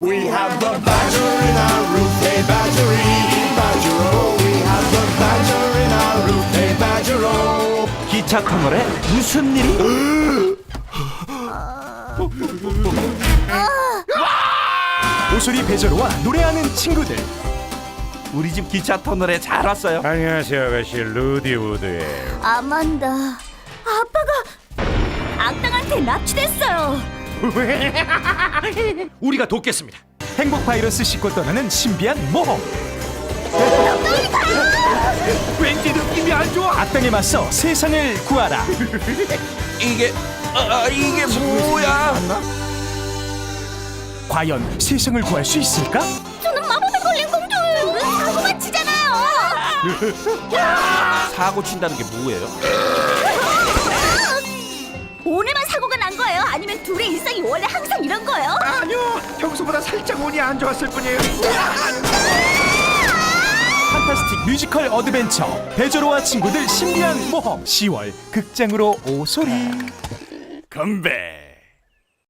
We have the badger in our roof, hey badgery, badger We have the badger in our roof, hey badger 기차 터널에 무슨 일이? 오소리 배저로와 노래하는 친구들 우리 집 기차 터널에 잘 왔어요. 안녕하세요 아가씨 루디 우드예요 아만다. 아빠가 악당한테 납치됐어요. 우리가 돕겠습니다 행복 바이러스 싣고 떠나는 신비한 모험 왠지 느낌이 안 좋아. 악당에 맞서 세상을 구하라 이게 아, 이게 뭐야? 과연 세상을 구할 수 있을까? 저는 마법에 걸린 공주예요. 사고만 치잖아요. 사고 친다는 게 뭐예요? 아니면 둘의 일상이 원래 항상 이런 거예요? 아니요. 평소보다 살짝 운이 안 좋았을 뿐이에요. 판타스틱 뮤지컬 어드벤처. 배저로와 친구들 신비한 모험 10월 극장으로 오소리. 건배